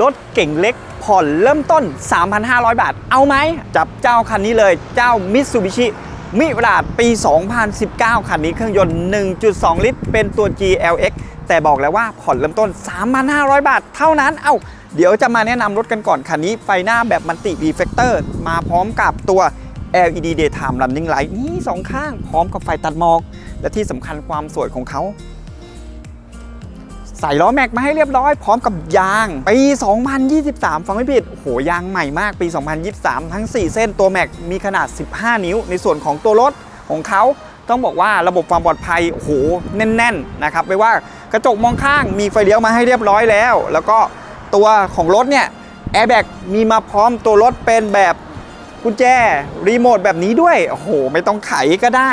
รถเก่งเล็กผ่อนเริ่มต้น 3,500 บาท เอาไหม จับเจ้าคันนี้เลย เจ้า Mitsubishi มิราดปี 2019 คันนี้เครื่องยนต์ 1.2 ลิตร เป็นตัว GLX แต่บอกแล้วว่าผ่อนเริ่มต้น 3,500 บาท เท่านั้น เอ้า เดี๋ยวจะมาแนะนำรถกันก่อน คันนี้ไฟหน้าแบบมัลติ reflector มาพร้อมกับตัว LED daytime running light นี่สองข้าง พร้อมกับไฟตัดหมอก และที่สำคัญความสวยของเขา ใส่ล้อแม็กมาให้เรียบร้อยพร้อมกับยาง ปี 2023 ฟังไม่ผิด โห ยางใหม่มากปี 2023 ทั้ง 4 เส้นตัวแม็กมีขนาด 15 นิ้ว ในส่วนของตัวรถของเขาต้องบอกว่าระบบความปลอดภัยโอ้โหแน่น ๆ นะครับ ไม่ว่ากระจกมองข้างมีไฟเลี้ยวมาให้เรียบร้อยแล้ว แล้วก็ตัวของรถเนี่ยแอร์แบ็กมีมาพร้อมตัวรถเป็นแบบกุญแจรีโมทแบบนี้ด้วยโอ้โห ไม่ต้องไขก็ได้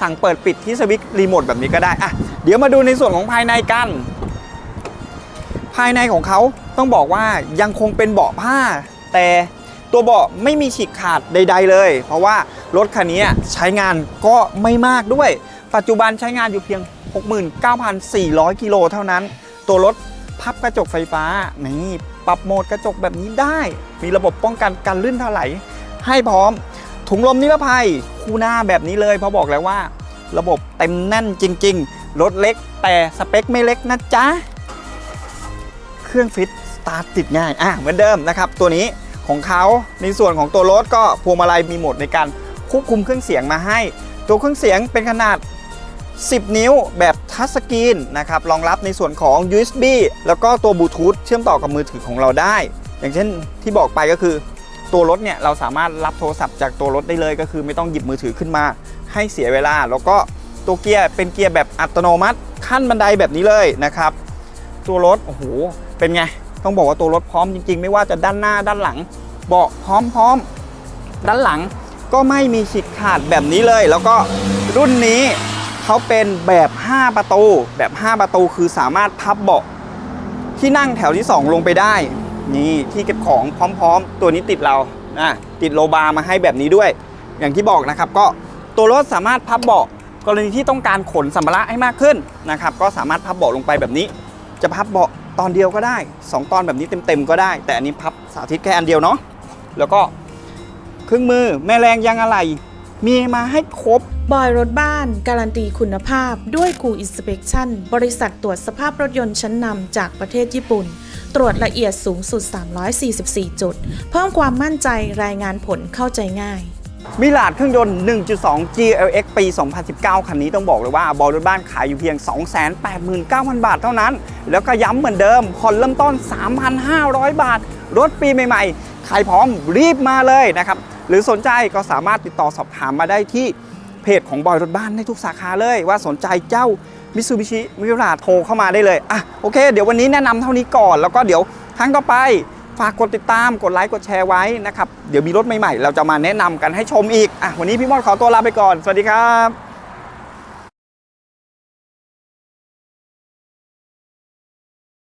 สั่งเปิดปิดที่สวิตช์รีโมทแบบนี้ก็ได้อะเดี๋ยวมาดูในส่วนของภายในกัน ภายในของเขาต้องบอกว่ายังคงเป็นเบาะผ้า แต่ตัวเบาะไม่มีฉีกขาดใด ๆ เลย เพราะว่ารถคันนี้ใช้งานก็ไม่มากด้วย ปัจจุบันใช้งานอยู่เพียง 69,400 กิโลเท่านั้น ตัวรถพับกระจกไฟฟ้านี่ปรับโหมดกระจกแบบนี้ได้ มีระบบป้องกันการลื่นถลายให้พร้อม ถุงลมนิรภัยคู่หน้าแบบนี้เลยเพราะบอกแล้วว่า ระบบเต็มแน่นจริง ๆ รถเล็กแต่สเปคไม่เล็กนะจ๊ะ เครื่องฟิตสตาร์ทติดง่ายอะเหมือนเดิมนะครับ ตัวนี้ของเขาในส่วนของตัวรถก็พวงมาลัยมีโหมดในการควบคุมเครื่องเสียงมาให้ ตัวเครื่องเสียงเป็นขนาด 10 นิ้วแบบทัชสกรีนนะครับรองรับในส่วนของ USB แล้วก็ตัวบลูทูธเชื่อมต่อกับมือถือของเราได้ อย่างเช่นที่บอกไปก็คือ ตัวรถเนี่ยเราสามารถรับโทรศัพท์จากตัวรถได้เลย ก็คือไม่ต้องหยิบมือถือขึ้นมา ให้เสียเวลา แล้วก็ตัวเกียร์เป็นเกียร์แบบอัตโนมัติขั้นบันไดแบบนี้เลยนะครับ ตัวรถโอ้โหเป็นไง ต้องบอกว่าตัวรถพร้อมจริง ๆ ไม่ว่าจะด้านหน้าด้านหลัง เบาะพร้อมๆด้านหลังก็ไม่มีฉีกขาดแบบนี้เลย แล้วก็รุ่นนี้เขาเป็นแบบ 5 ประตู แบบ 5 ประตูคือสามารถพับเบาะที่นั่งแถวที่ 2 ลงไปได้ นี่ที่เก็บของพร้อม ๆ ตัวนี้ติดเรานะติดโลบาร์มาให้แบบนี้ด้วย อย่างที่บอกนะครับ ก็ตัวรถสามารถพับเบาะกรณีที่ต้องการขนสัมภาระให้มากขึ้นนะครับ ก็สามารถพับเบาะลงไปแบบนี้ จะพับเบาะตอนเดียวก็ได้ 2 ตอนแบบนี้เต็มๆก็ได้ แต่อันนี้พับสาธิตแค่อันเดียวเนาะแล้วก็เครื่องมือแม่แรงยางอะไร มีมาให้ครบบอยรถบ้าน การันตีคุณภาพด้วยกูอินสเป t ชั่นบริษัทตรวจสภาพรถยนต์ชั้นนำจากประเทศญี่ปุ่น ตรวจละเอียดสูงสุด 344 จุด เพิ่มความมั่นใจรายงานผลเข้าใจง่าย มิลาดเครื่องยนต์ 1.2 GLX ปี 2019 คันนี้ต้องบอกเลยว่าบอลรถบ้านขายอยู่เพียง 289,000 บาทเท่านั้น แล้วก็ย้ำเหมือนเดิมผ่อนเริ่มต้น 3,500 บาท รถปีใหม่ๆ ใครพร้อมรีบมาเลยนะครับ หรือสนใจก็สามารถติดต่อสอบถามมาได้ที่เพจของบอยรถบ้านในทุกสาขาเลยว่าสนใจเจ้ามิซูบิชิมิราโทรเข้ามาได้เลยอะโอเค เดี๋ยววันนี้แนะนำเท่านี้ก่อนแล้วก็เดี๋ยวครั้งต่อไป ฝากกดติดตามกดไลค์กดแชร์ไว้นะครับ เดี๋ยวมีรถใหม่ๆ เราจะมาแนะนำกันให้ชมอีกอะวันนี้พี่มอดขอตัวลาไปก่อน สวัสดีครับ